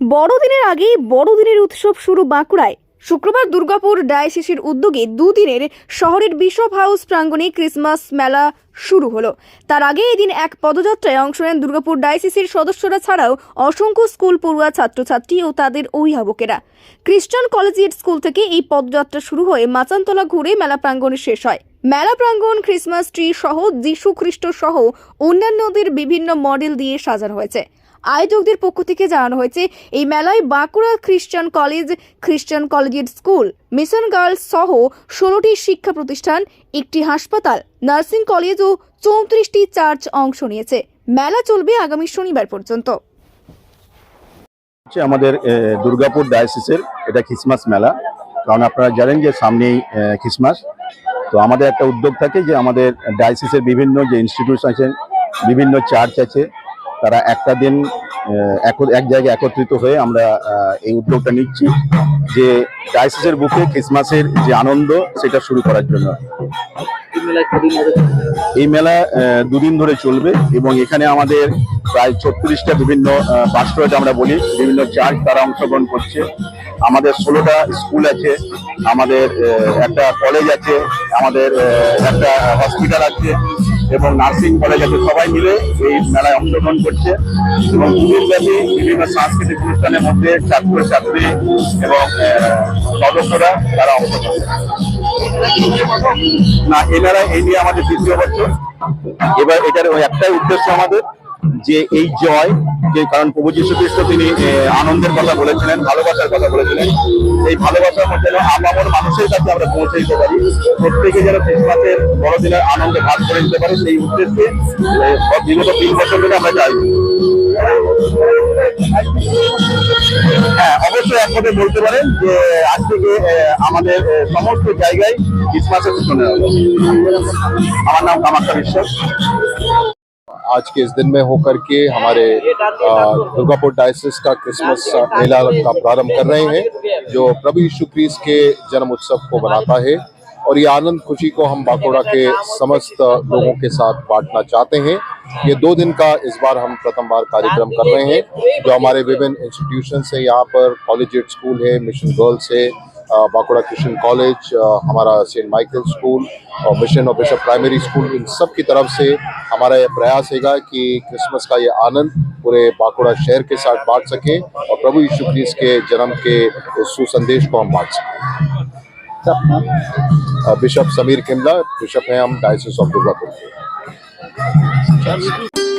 বড়দিনের আগেই বড়দিনের উৎসব শুরু বাঁকুড়ায়। শুক্রবার দুর্গাপুর ডায়াসিসির উদ্যোগে দুদিনের শহরের বিশপ হাউস প্রাঙ্গণে ক্রিসমাস মেলা শুরু হলো। তার আগে এদিন এক পদযাত্রায় অংশ নেন দুর্গাপুর ডায়াসিসির সদস্যরা ছাড়াও অসংখ্য স্কুল পড়ুয়া ছাত্রছাত্রী ও তাদের অভিভাবকেরা। খ্রিস্টান কলেজিয়েট স্কুল থেকে এই পদযাত্রা শুরু হয়ে মাচানতলা ঘুরে মেলা প্রাঙ্গণে শেষ হয়। মেলা প্রাঙ্গণ, ক্রিসমাস ট্রি সহ যীশু খ্রিস্ট সহ অন্যান্যদের বিভিন্ন মডেল দিয়ে সাজানো হয়েছে। আয়োজকদের পক্ষ থেকে জানানো হয়েছে, এই মেলায় বাঁকুড়া খ্রিস্টান কলেজ খ্রিস্টান কলেজিয়েট স্কুল, মিশন গার্লস সহ ষোলোটি শিক্ষা প্রতিষ্ঠান, একটি হাসপাতাল, নার্সিং কলেজ ও চৌত্রিশটি চার্চ অংশ নিয়েছে। মেলা চলবে আগামী শনিবার পর্যন্ত। হচ্ছে আমাদের দুর্গাপুর ডায়াসিসের এটা খ্রিসমাস মেলা। কারণ আপনারা জানেন যে সামনেই খ্রিসমাস। তো আমাদের একটা উদ্যোগ থাকে যে আমাদের ডায়াসিসের বিভিন্ন যে ইনস্টিটিউশন আছে, বিভিন্ন চার্চ আছে তারা একটা দিন এক- জায়গায় একত্রিত হয়ে আমরা এই উদ্যোগটা নিচ্ছি যে ডায়াসিসের বুকে খ্রিসমাসের যে আনন্দ সেটা শুরু করার জন্য। এই মেলা দুদিন ধরে চলবে এবং এখানে আমাদের প্রায় ছত্রিশটা বিভিন্ন পাস্টরেট আমরা বলি বিভিন্ন চার্চ তারা অংশগ্রহণ করছে। আমাদের ষোলোটা স্কুল আছে আমাদের একটা কলেজ আছে আমাদের একটা হসপিটাল আছে এবং নার্সিং কলেজ আছে, সবাই মিলে এই মেলায় অংশগ্রহণ করছে। এবং দুদিন ব্যাপী বিভিন্ন সাংস্কৃতিক অনুষ্ঠানের মধ্যে ছাত্রছাত্রী এবং সদস্যরা তারা অংশগ্রহণ না মেলায় এই নিয়ে আমাদের দ্বিতীয় বছর। এবার এটার একটাই উদ্দেশ্য আমাদের যে এই জয়, যে কারণ প্রভু যীশু খ্রিস্ট তিনি আনন্দের কথা বলেছিলেন, ভালোবাসার কথা বলেছিলেন। এই ভালোবাসার মধ্যে আপামর মানুষের কাছে আমরা পৌঁছে দিতে পারি, প্রত্যেকে যেন খ্রিস্টমাসের বড়দিনের আনন্দে ভাগ করে দিতে পারে, সেই উদ্দেশ্যে বিগত তিন বছর ধরে আমরা যাই। হ্যাঁ অবশ্যই এক কথায় বলতে পারেন যে আজ থেকে আমাদের সমস্ত জায়গায় ক্রিসমাসের সূচনা আমার নাম কামাখ্যা বিশ্বাস। आज के इस दिन में होकर के हमारे दुर्गापुर डायसिस का क्रिसमस मेला का प्रारंभ कर रहे हैं, जो प्रभु यीशु क्रिस्ट के जन्म उत्सव को बनाता है। और ये आनंद, खुशी को हम बांकुड़ा के समस्त लोगों के साथ बांटना चाहते हैं। ये दो दिन का इस बार हम प्रथम बार कार्यक्रम कर रहे हैं, जो हमारे विभिन्न इंस्टीट्यूशन है, यहाँ पर कॉलेजिएट स्कूल है मिशन गर्ल्स है बांकुड़ा क्रिश्चियन कॉलेज हमारा सेंट माइकल स्कूल और मिशन और बिशप प्राइमरी स्कूल, इन सब की तरफ़ से हमारा यह प्रयास हैगा कि क्रिसमस का ये आनंद पूरे बांकुड़ा शहर के साथ बांट सकें और प्रभु यीशु ख्रीस्त के जन्म के सुसंदेश को हम बांट सकें। बिशप समीर किमला, बिशप हैं हम डायसिस ऑफ़ दुर्गापुर। के